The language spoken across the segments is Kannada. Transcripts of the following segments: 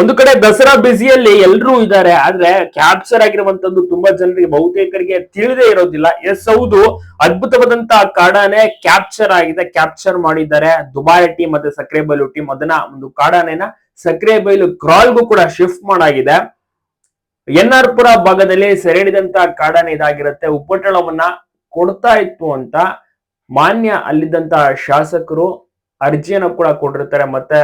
ಒಂದು ಕಡೆ ದಸರಾ ಬ್ಯುಸಿಯಲ್ಲಿ ಎಲ್ಲರೂ ಇದ್ದಾರೆ, ಆದ್ರೆ ಕ್ಯಾಪ್ಚರ್ ಆಗಿರುವಂತದ್ದು ತುಂಬಾ ಜನರಿಗೆ ಬಹುತೇಕರಿಗೆ ತಿಳಿದೇ ಇರೋದಿಲ್ಲ. ಎಸ್, ಹೌದು ಅದ್ಭುತವಾದಂತ ಕಾಡಾನೆ ಕ್ಯಾಪ್ಚರ್ ಆಗಿದೆ ಕ್ಯಾಪ್ಚರ್ ಮಾಡಿದ್ದಾರೆ. ದುಬಾಯ್ ಟೀಮ್ ಮತ್ತೆ ಸಕ್ರೆ ಬೈಲು ಟೀಮ್, ಅದನ್ನ ಒಂದು ಕಾಡಾನೆನ ಸಕ್ರೆ ಬೈಲು ಕ್ರಾಲ್ಗೂ ಕೂಡ ಶಿಫ್ಟ್ ಮಾಡಾಗಿದೆ. ಎನ್ ಆರ್ ಪುರ ಭಾಗದಲ್ಲಿ ಸೆರೆಹಿಡಿದಂತಹ ಕಾಡಾನೆ ಇದಾಗಿರುತ್ತೆ. ಉಪಟಳವನ್ನ ಕೊಡ್ತಾ ಇತ್ತು ಅಂತ ಮಾನ್ಯ ಅಲ್ಲಿದ್ದಂತ ಶಾಸಕರು ಅರ್ಜಿಯನ್ನು ಕೂಡ ಕೊಟ್ಟಿರ್ತಾರೆ. ಮತ್ತೆ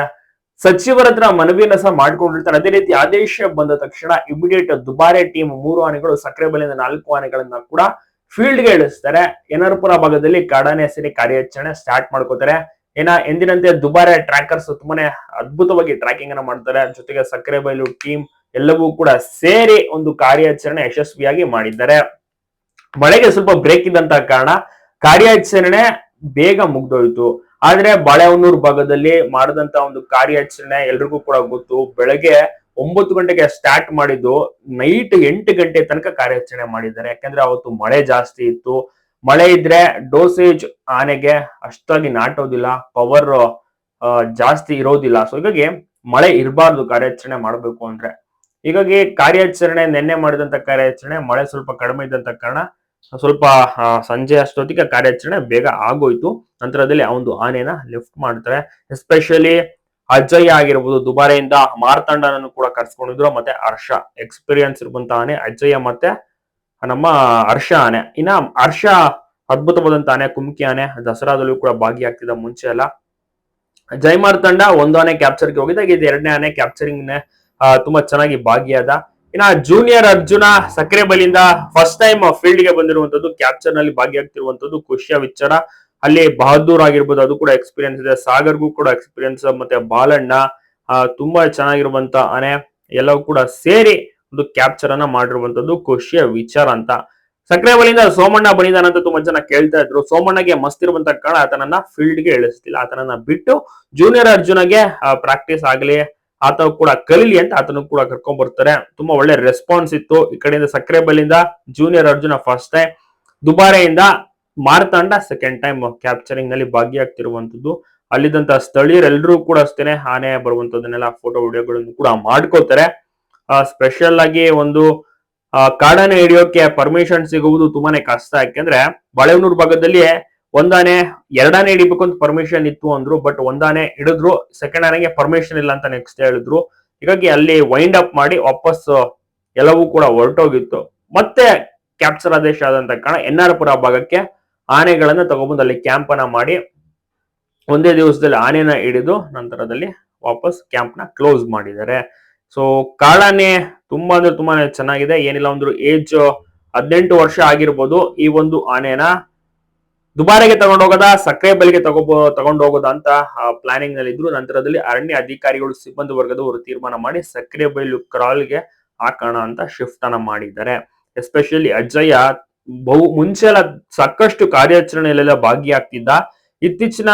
ಸಚಿವರ ಹತ್ರ ಮನವಿಯನ್ನ ಸಹ ಮಾಡ್ಕೊಂಡಿರ್ತಾರೆ ಅದೇ ರೀತಿ ಆದೇಶ ಬಂದ ತಕ್ಷಣ ಇಮಿಡಿಯೇಟ್ ದುಬಾರೆ ಟೀಮ್ ಮೂರು ಆನೆಗಳು, ಸಕ್ಕರೆ ಬಲಿಯಿಂದ ನಾಲ್ಕು ಆನೆಗಳನ್ನ ಕೂಡ ಫೀಲ್ಡ್ಗೆ ಇಳಿಸ್ತಾರೆ. ಎನರ್ಪುರ ಭಾಗದಲ್ಲಿ ಕಾಡಾನೆ ಸೇರಿ ಕಾರ್ಯಾಚರಣೆ ಸ್ಟಾರ್ಟ್ ಮಾಡ್ಕೋತಾರೆ. ಏನ ಎಂದಿನಂತೆ ದುಬಾರೆ ಟ್ರ್ಯಾಕರ್ಸ್ ತುಂಬಾನೇ ಅದ್ಭುತವಾಗಿ ಟ್ರ್ಯಾಕಿಂಗ್ ಅನ್ನ ಮಾಡ್ತಾರೆ. ಜೊತೆಗೆ ಸಕ್ಕರೆ ಬಯಲು ಟೀಮ್ ಎಲ್ಲವೂ ಕೂಡ ಸೇರಿ ಒಂದು ಕಾರ್ಯಾಚರಣೆ ಯಶಸ್ವಿಯಾಗಿ ಮಾಡಿದ್ದಾರೆ. ಮಳೆಗೆ ಸ್ವಲ್ಪ ಬ್ರೇಕ್ ಇದ್ದಂತ ಕಾರಣ ಕಾರ್ಯಾಚರಣೆ ಬೇಗ ಮುಗ್ದೋಯ್ತು. ಆದ್ರೆ ಬಾಳೆಹೊನ್ನೂರು ಭಾಗದಲ್ಲಿ ಮಾಡಿದಂತ ಒಂದು ಕಾರ್ಯಾಚರಣೆ ಎಲ್ರಿಗೂ ಕೂಡ ಗೊತ್ತು. ಬೆಳಗ್ಗೆ ಒಂಬತ್ತು ಗಂಟೆಗೆ ಸ್ಟಾರ್ಟ್ ಮಾಡಿದ್ದು ನೈಟ್ ಎಂಟು ಗಂಟೆ ತನಕ ಕಾರ್ಯಾಚರಣೆ ಮಾಡಿದ್ದಾರೆ. ಯಾಕಂದ್ರೆ ಅವತ್ತು ಮಳೆ ಜಾಸ್ತಿ ಇತ್ತು. ಮಳೆ ಇದ್ರೆ ಡೋಸೇಜ್ ಆನೆಗೆ ಅಷ್ಟಾಗಿ ನಾಟೋದಿಲ್ಲ ಪವರ್ ಜಾಸ್ತಿ ಇರೋದಿಲ್ಲ. ಸೊ ಹೀಗಾಗಿ ಮಳೆ ಇರಬಾರ್ದು ಕಾರ್ಯಾಚರಣೆ ಮಾಡಬೇಕು ಅಂದ್ರೆ. ಹೀಗಾಗಿ ಕಾರ್ಯಾಚರಣೆ ನಿನ್ನೆ ಮಾಡಿದಂತ ಕಾರ್ಯಾಚರಣೆ ಮಳೆ ಸ್ವಲ್ಪ ಕಡಿಮೆ ಇದ್ದಂತ ಕಾರಣ ಸ್ವಲ್ಪ ಸಂಜೆ ಅಷ್ಟೊತ್ತಿಗೆ ಕಾರ್ಯಾಚರಣೆ ಬೇಗ ಆಗೋಯ್ತು. ನಂತರದಲ್ಲಿ ಆ ಒಂದು ಆನೆನ ಲಿಫ್ಟ್ ಮಾಡ್ತಾರೆ. ಎಸ್ಪೆಷಲಿ ಅಜಯ್ ಆಗಿರ್ಬೋದು, ದುಬಾರೆಯಿಂದ ಮಾರ್ತಂಡನನ್ನು ಕೂಡ ಕರ್ಸ್ಕೊಂಡಿದ್ರು. ಮತ್ತೆ ಹರ್ಷ ಎಕ್ಸ್ಪೀರಿಯನ್ಸ್ ಇರುವಂತ ಆನೆ ಅಜಯ ಮತ್ತೆ ನಮ್ಮ ಹರ್ಷ ಆನೆ. ಇನ್ನ ಹರ್ಷ ಅದ್ಭುತವಾದಂತ ಆನೆ, ಕುಮ್ಕಿ ಆನೆ, ದಸರಾದಲ್ಲೂ ಕೂಡ ಭಾಗಿಯಾಗ್ತಿದ್ದ ಮುಂಚೆ ಅಲ್ಲ ಜೈ ತಂಡ ಒಂದು ಆನೆ ಕ್ಯಾಪ್ಚರ್ಗೆ ಹೋಗಿದ್ದಾಗ ಇದು ಎರಡನೇ ಆನೆ ಕ್ಯಾಪ್ಚರಿಂಗ್ ತುಂಬಾ ಚೆನ್ನಾಗಿ ಭಾಗಿಯಾದ ಇನ್ನ ಜೂನಿಯರ್ ಅರ್ಜುನ ಸಕ್ಕರೆ ಬಲಿಯಿಂದ ಫಸ್ಟ್ ಟೈಮ್ ಫೀಲ್ಡ್ಗೆ ಬಂದಿರುವಂತದ್ದು ಕ್ಯಾಪ್ಚರ್ನಲ್ಲಿ ಭಾಗಿಯಾಗ್ತಿರುವಂತದ್ದು ಖುಷಿಯ ವಿಚಾರ ಅಲ್ಲಿ ಬಹದ್ದೂರ್ ಆಗಿರ್ಬೋದು, ಅದು ಕೂಡ ಎಕ್ಸ್ಪೀರಿಯನ್ಸ್ ಇದೆ. ಸಾಗರ್ಗೂ ಕೂಡ ಎಕ್ಸ್ಪೀರಿಯನ್ಸ್ ಮತ್ತೆ ಬಾಲಣ್ಣ ತುಂಬಾ ಚೆನ್ನಾಗಿರುವಂತ ಆನೆ. ಎಲ್ಲವೂ ಕೂಡ ಸೇರಿ ಒಂದು ಕ್ಯಾಪ್ಚರ್ ಅನ್ನ ಮಾಡಿರುವಂತದ್ದು ಖುಷಿಯ ವಿಚಾರ ಅಂತ. ಸಕ್ಕರೆ ಬಲಿಯಿಂದ ಸೋಮಣ್ಣ ಬನಿದಾನಂತ ತುಂಬಾ ಜನ ಕೇಳ್ತಾ ಇದ್ರು. ಸೋಮಣ್ಣಗೆ ಮಸ್ತ್ ಇರುವಂತ ಕಾರಣ ಆತನನ್ನ ಫೀಲ್ಡ್ಗೆ ಇಳಿಸ್ತಿಲ್ಲ ಆತನನ್ನ ಬಿಟ್ಟು ಜೂನಿಯರ್ ಅರ್ಜುನಗೆ ಪ್ರಾಕ್ಟೀಸ್ ಆಗ್ಲಿ ಆತ ಕೂಡ ಕಲೀಲಿ ಅಂತ ಆತನು ಕೂಡ ಕರ್ಕೊಂಡ್ ಬರ್ತಾರೆ. ತುಂಬಾ ಒಳ್ಳೆ ರೆಸ್ಪಾನ್ಸ್ ಇತ್ತು. ಈ ಕಡೆಯಿಂದ ಸಕ್ಕರೆ ಬಲ್ಲಿಂದ ಜೂನಿಯರ್ ಅರ್ಜುನ ಫಸ್ಟ್ ಟೈಮ್ ದುಬಾರೆಯಿಂದ ಮಾರತಾಂಡ ಸೆಕೆಂಡ್ ಟೈಮ್ ಕ್ಯಾಪ್ಚರಿಂಗ್ನಲ್ಲಿ ಭಾಗಿಯಾಗ್ತಿರುವಂತದ್ದು ಅಲ್ಲಿದ್ದಂತ ಸ್ಥಳೀಯರೆಲ್ಲರೂ ಕೂಡ ಅಷ್ಟೇನೆ ಆನೆ ಬರುವಂತದನ್ನೆಲ್ಲ ಫೋಟೋ ವಿಡಿಯೋಗಳನ್ನು ಕೂಡ ಮಾಡ್ಕೋತಾರೆ. ಸ್ಪೆಷಲ್ ಆಗಿ ಒಂದು ಕಾಡನ್ನ ಕಾಡಾನೆ ಹಿಡಿಯೋಕೆ ಪರ್ಮಿಷನ್ ಸಿಗುವುದು ತುಂಬಾನೇ ಕಷ್ಟ. ಯಾಕೆಂದ್ರೆ, ಬಾಳೆಹೊನ್ನೂರು ಭಾಗದಲ್ಲಿ ಒಂದಾನೆ, ಎರಡನೇ ಹಿಡಿಬೇಕು ಅಂತ ಪರ್ಮಿಷನ್ ಇತ್ತು ಅಂದ್ರು ಬಟ್ ಒಂದಾನೆ ಹಿಡಿದ್ರು ಸೆಕೆಂಡ್ ಆನೆಗೆ ಪರ್ಮಿಷನ್ ಇಲ್ಲ ಅಂತ ನೆಕ್ಸ್ಟ್ ಹೇಳಿದ್ರು. ಹೀಗಾಗಿ ಅಲ್ಲಿ ವೈಂಡ್ ಅಪ್ ಮಾಡಿ ವಾಪಸ್ ಎಲ್ಲವೂ ಕೂಡ ಹೊರಟೋಗಿತ್ತು. ಮತ್ತೆ ಕ್ಯಾಪ್ಚರ್ ಆದೇಶ ಆದಂತ ಕಾರಣ ಎನ್ ಪುರ ಭಾಗಕ್ಕೆ ಆನೆಗಳನ್ನ ತಗೊಬಂದು ಅಲ್ಲಿ ಕ್ಯಾಂಪ್ ಅನ್ನ ಮಾಡಿ, ಒಂದೇ ದಿವಸದಲ್ಲಿ ಆನೆನ ಹಿಡಿದು ನಂತರದಲ್ಲಿ ವಾಪಸ್ ಕ್ಯಾಂಪ್ನ ಕ್ಲೋಸ್ ಮಾಡಿದ್ದಾರೆ. ಸೊ ಕಾಡಾನೆ ತುಂಬಾ ಅಂದ್ರೆ ತುಂಬಾನೇ ಚೆನ್ನಾಗಿದೆ. ಏನಿಲ್ಲ, ಒಂದು ಏಜ್ ಹದಿನೆಂಟು ವರ್ಷ ಆಗಿರ್ಬೋದು ಈ ಒಂದು ಆನೆನ ದುಬಾರೆಗೆ ತಗೊಂಡೋಗೋದ ಸಕ್ಕರೆ ಬಲಿಗೆ ತಗೋಬೋ ತಗೊಂಡೋಗೋದ ಅಂತ ಪ್ಲಾನಿಂಗ್ನಲ್ಲಿ ಇದ್ರು. ನಂತರದಲ್ಲಿ ಅರಣ್ಯ ಅಧಿಕಾರಿಗಳು ಸಿಬ್ಬಂದಿ ವರ್ಗದವರು ತೀರ್ಮಾನ ಮಾಡಿ ಸಕ್ಕರೆ ಬೈಲು ಕ್ರಾಲ್ಗೆ ಹಾಕೋಣ ಅಂತ ಶಿಫ್ಟ್ ಅನ್ನ ಮಾಡಿದ್ದಾರೆ. ಎಸ್ಪೆಷಲಿ ಅಜ್ಜಯ್ಯ, ಬಹು ಮುಂಚೆ ಎಲ್ಲ ಸಾಕಷ್ಟು ಕಾರ್ಯಾಚರಣೆಯಲ್ಲೆಲ್ಲ ಭಾಗಿಯಾಗ್ತಿದ್ದ. ಇತ್ತೀಚಿನ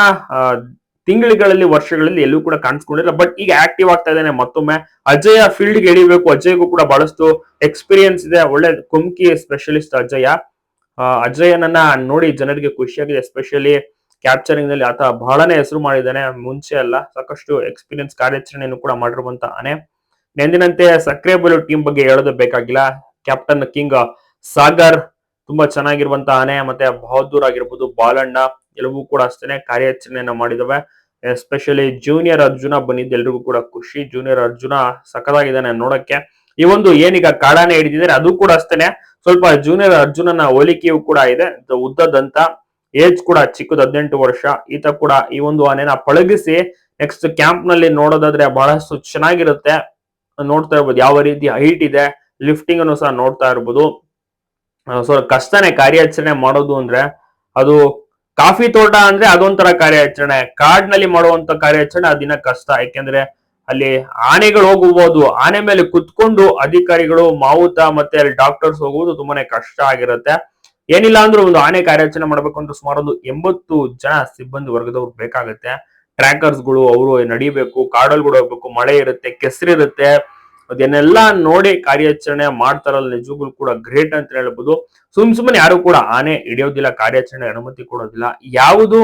ತಿಂಗಳುಗಳಲ್ಲಿ, ವರ್ಷಗಳಲ್ಲಿ ಎಲ್ಲೂ ಕೂಡ ಕಾಣಿಸ್ಕೊಂಡಿಲ್ಲ. ಬಟ್ ಈಗ ಆಕ್ಟಿವ್ ಆಗ್ತಾ ಇದ್ದಾನೆ ಮತ್ತೊಮ್ಮೆ. ಅಜಯ ಫೀಲ್ಡ್ಗೆ ಎಳಿಬೇಕು. ಅಜಯ್ಗೂ ಕೂಡ ಬಹಳಷ್ಟು ಎಕ್ಸ್ಪೀರಿಯನ್ಸ್ ಇದೆ. ಒಳ್ಳೆ ಕುಮ್ಕಿ ಸ್ಪೆಷಲಿಸ್ಟ್ ಅಜಯ ಅಜಯನನ್ನ ನೋಡಿ ಜನರಿಗೆ ಖುಷಿಯಾಗಿದೆ ಎಸ್ಪೆಷಲಿ ಕ್ಯಾಪ್ಚರಿಂಗ್ನಲ್ಲಿ ಆತ ಬಹಳನೇ ಹೆಸರು ಮಾಡಿದ್ದಾನೆ, ಮುಂಚೆ ಅಲ್ಲ, ಸಾಕಷ್ಟು ಎಕ್ಸ್ಪೀರಿಯನ್ಸ್ ಕಾರ್ಯಾಚರಣೆಯನ್ನು ಕೂಡ ಮಾಡಿರುವಂತ ಆನೆ. ನೆಂದಿನಂತೆ ಸಕ್ರೆ ಬಲು ಟೀಮ್ ಬಗ್ಗೆ ಹೇಳೋದು ಬೇಕಾಗಿಲ್ಲ ಕ್ಯಾಪ್ಟನ್ ಕಿಂಗ್ ಸಾಗರ್ ತುಂಬಾ ಚೆನ್ನಾಗಿರುವಂತ ಆನೆ, ಮತ್ತೆ ಬಹದ್ದೂರ್ ಆಗಿರ್ಬೋದು, ಬಾಲಣ್ಣ ಎಲ್ಲವೂ ಕೂಡ ಅಷ್ಟೇನೆ ಕಾರ್ಯಾಚರಣೆಯನ್ನ ಮಾಡಿದವೆ. ಎಸ್ಪೆಷಲಿ ಜೂನಿಯರ್ ಅರ್ಜುನ ಬಂದಿದ್ದು ಎಲ್ರಿಗೂ ಕೂಡ ಖುಷಿ ಜೂನಿಯರ್ ಅರ್ಜುನ ಸಖತ್ತಾಗಿದ್ದಾನೆ ನೋಡಕ್ಕೆ. ಈ ಒಂದು ಏನೀಗ ಕಾಡಾನೆ ಹಿಡಿದಿದ್ದಾರೆ, ಅದು ಕೂಡ ಅಷ್ಟೇನೆ. ಸ್ವಲ್ಪ ಜೂನಿಯರ್ ಅರ್ಜುನನ ಹೋಲಿಕೆಯೂ ಕೂಡ ಇದೆ. ಉದ್ದದಂತ ಏಜ್ ಕೂಡ ಚಿಕ್ಕದ ಹದಿನೆಂಟು ವರ್ಷ. ಈತ ಕೂಡ ಈ ಒಂದು ಆನೆನ ಪಳಗಿಸಿ ನೆಕ್ಸ್ಟ್ ಕ್ಯಾಂಪ್ನಲ್ಲಿ ನೋಡೋದಾದ್ರೆ ಬಹಳಷ್ಟು ಚೆನ್ನಾಗಿರುತ್ತೆ. ನೋಡ್ತಾ ಇರ್ಬೋದು. ಯಾವ ರೀತಿ ಹೈಟ್ ಇದೆ ಲಿಫ್ಟಿಂಗ್ ಅನ್ನು ಸಹ ನೋಡ್ತಾ ಇರ್ಬೋದು. ಸೊ ಕಷ್ಟನೇ ಕಾರ್ಯಾಚರಣೆ ಮಾಡೋದು ಅಂದ್ರೆ ಅದು ಕಾಫಿ ತೋಟ ಅಂದ್ರೆ ಅದೊಂಥರ ಕಾರ್ಯಾಚರಣೆ. ಕಾಡ್ನಲ್ಲಿ ಮಾಡುವಂತ ಕಾರ್ಯಾಚರಣೆ ಅದಿನ ಕಷ್ಟ. ಯಾಕೆಂದ್ರೆ ಅಲ್ಲಿ ಆನೆಗಳು ಹೋಗಬಹುದು ಆನೆ ಮೇಲೆ ಕುತ್ಕೊಂಡು ಅಧಿಕಾರಿಗಳು, ಮಾವುತ ಮತ್ತೆ ಅಲ್ಲಿ ಡಾಕ್ಟರ್ಸ್ ಹೋಗುವುದು ತುಂಬಾನೇ ಕಷ್ಟ ಆಗಿರುತ್ತೆ. ಏನಿಲ್ಲ ಅಂದ್ರೆ ಒಂದು ಆನೆ ಕಾರ್ಯಾಚರಣೆ ಮಾಡ್ಬೇಕು ಅಂದ್ರೆ ಸುಮಾರು ಒಂದು ಎಂಬತ್ತು ಜನ ಸಿಬ್ಬಂದಿ ವರ್ಗದವ್ರು ಬೇಕಾಗುತ್ತೆ. ಟ್ರ್ಯಾಕರ್ಸ್ಗಳು ಅವರು ನಡಿಬೇಕು ಕಾಡಲ್ಗಳು ಹೋಗ್ಬೇಕು, ಮಳೆ ಇರುತ್ತೆ ಕೆಸರಿರುತ್ತೆ ಅದನ್ನೆಲ್ಲ ನೋಡಿ ಕಾರ್ಯಾಚರಣೆ ಮಾಡ್ತಾರಲ್ಲ ನಿಜಗಳು ಕೂಡ ಗ್ರೇಟ್ ಅಂತ ಹೇಳ್ಬೋದು. ಸುಮ್ ಸುಮ್ಮನೆ ಯಾರು ಕೂಡ ಆನೆ ಹಿಡಿಯೋದಿಲ್ಲ, ಕಾರ್ಯಾಚರಣೆ ಅನುಮತಿ ಕೊಡೋದಿಲ್ಲ. ಯಾವುದು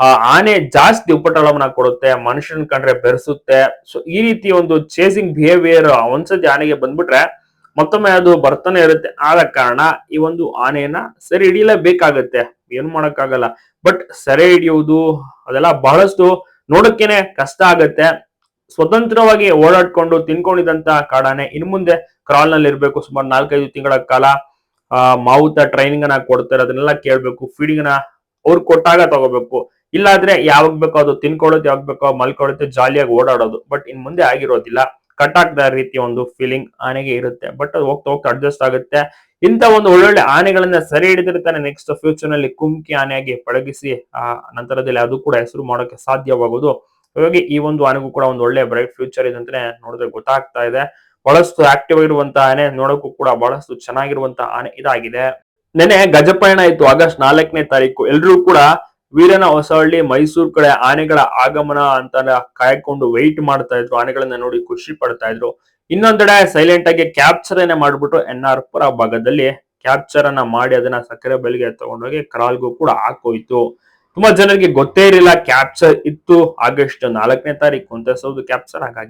ಆ ಆನೆ ಜಾಸ್ತಿ ಉಪಟಳವನ್ನ ಕೊಡುತ್ತೆ, ಮನುಷ್ಯನ ಕಂಡ್ರೆ ಬೆರೆಸುತ್ತೆ. ಸೊ ಈ ರೀತಿ ಒಂದು ಚೇಸಿಂಗ್ ಬಿಹೇವಿಯರ್ ಒಂದ್ಸತಿ ಆನೆಗೆ ಬಂದ್ಬಿಟ್ರೆ ಮತ್ತೊಮ್ಮೆ ಅದು ಬರ್ತಾನೆ ಇರುತ್ತೆ. ಆದ ಕಾರಣ ಈ ಒಂದು ಆನೆಯನ್ನ ಸೆರೆ ಹಿಡಿಯಲೇಬೇಕಾಗತ್ತೆ. ಏನು ಮಾಡೋಕ್ಕಾಗಲ್ಲ. ಬಟ್ ಸೆರೆ ಹಿಡಿಯುವುದು, ಅದೆಲ್ಲ ಬಹಳಷ್ಟು ನೋಡಕ್ಕೇನೆ ಕಷ್ಟ ಆಗತ್ತೆ. ಸ್ವತಂತ್ರವಾಗಿ ಓಡಾಡ್ಕೊಂಡು ತಿನ್ಕೊಂಡಿದ್ದಂತ ಕಾಡಾನೆ ಇನ್ ಮುಂದೆ ಕ್ರಾಲ್ನಲ್ಲಿ ಇರ್ಬೇಕು. ಸುಮಾರು ನಾಲ್ಕೈದು ತಿಂಗಳ ಕಾಲ, ಆ, ಮಾವುತ ಟ್ರೈನಿಂಗ್ ಅನ್ನ ಕೊಡ್ತಾರೆ. ಅದನ್ನೆಲ್ಲ ಕೇಳ್ಬೇಕು ಫೀಡಿಂಗ್ನ ಅವ್ರು ಕೊಟ್ಟಾಗ ತಗೋಬೇಕು. ಇಲ್ಲಾದ್ರೆ ಯಾವಾಗ ಬೇಕೋ ಅದು ತಿನ್ಕೊಳ್ಳೋದು, ಯಾವಾಗ ಬೇಕೋ ಮಲ್ಕೊಳ್ಳುತ್ತೆ ಜಾಲಿಯಾಗಿ ಓಡಾಡೋದು. ಬಟ್ ಇನ್ ಮುಂದೆ ಆಗಿರೋದಿಲ್ಲ. ಕಟ್ ಆಗ್ದ ರೀತಿ ಒಂದು ಫೀಲಿಂಗ್ ಆನೆಗೆ ಇರುತ್ತೆ. ಬಟ್ ಅದು ಹೋಗ್ತಾ ಹೋಗ್ತಾ ಅಡ್ಜಸ್ಟ್ ಆಗುತ್ತೆ. ಇಂತ ಒಂದು ಒಳ್ಳೊಳ್ಳೆ ಆನೆಗಳನ್ನ ಸರಿ ಹಿಡಿದಿರ್ತಾನೆ ನೆಕ್ಸ್ಟ್ ಫ್ಯೂಚರ್ನಲ್ಲಿ ಕುಮ್ಕಿ ಆನೆಯಾಗಿ ಪಳಗಿಸಿ, ಆ ನಂತರದಲ್ಲಿ ಅದು ಕೂಡ ಹೆಸರು ಮಾಡೋಕೆ ಸಾಧ್ಯವಾಗೋದು. ಹಾಗಾಗಿ ಈ ಒಂದು ಆನೆಗೂ ಕೂಡ ಒಂದು ಒಳ್ಳೆ ಬ್ರೈಟ್ ಫ್ಯೂಚರ್ ಇದೆ ಅಂತಾನೆ ನೋಡಿದ್ರೆ ಗೊತ್ತಾಗ್ತಾ ಇದೆ. ಬಹಳಷ್ಟು ಆಕ್ಟಿವ್ ಆಗಿರುವಂತ ಆನೆ ನೋಡೋಕ್ಕೂ ಕೂಡ ಬಹಳಷ್ಟು ಚೆನ್ನಾಗಿರುವಂತ ಆನೆ ಇದಾಗಿದೆ. ನೆನೆ ಗಜಪಯಣ ಇತ್ತು. ಆಗಸ್ಟ್ ನಾಲ್ಕನೇ ತಾರೀಕು. ಎಲ್ರೂ ಕೂಡ ವೀರನ ಹೊಸಹಳ್ಳಿ, ಮೈಸೂರು ಕಡೆ ಆನೆಗಳ ಆಗಮನ ಅಂತ ಕಾಯ್ಕೊಂಡು ವೆಯ್ಟ್ ಮಾಡ್ತಾ ಇದ್ರು. ಆನೆಗಳನ್ನ ನೋಡಿ ಖುಷಿ ಪಡ್ತಾ ಇದ್ರು. ಇನ್ನೊಂದೆಡೆ ಸೈಲೆಂಟ್ ಆಗಿ ಕ್ಯಾಪ್ಚರ್ ಏನೇ ಮಾಡ್ಬಿಟ್ಟು ಎನ್ ಆರ್ ಪುರ ಭಾಗದಲ್ಲಿ. ಕ್ಯಾಪ್ಚರ್ ಅನ್ನ ಮಾಡಿ ಅದನ್ನ ಸಕ್ಕರೆ ಬೆಲೆಗೆ ತಗೊಂಡೋಗಿ ಕರಾಲ್ಗೂ ಕೂಡ ಹಾಕೋಯ್ತು. ತುಂಬಾ ಜನರಿಗೆ ಗೊತ್ತೇ ಇರಲಿಲ್ಲ ಕ್ಯಾಪ್ಚರ್ ಇತ್ತು ಆಗಸ್ಟ್ ನಾಲ್ಕನೇ ತಾರೀಕು ಅಂತ. ಸೌದು ಕ್ಯಾಪ್ಚರ್ ಆಗಿದೆ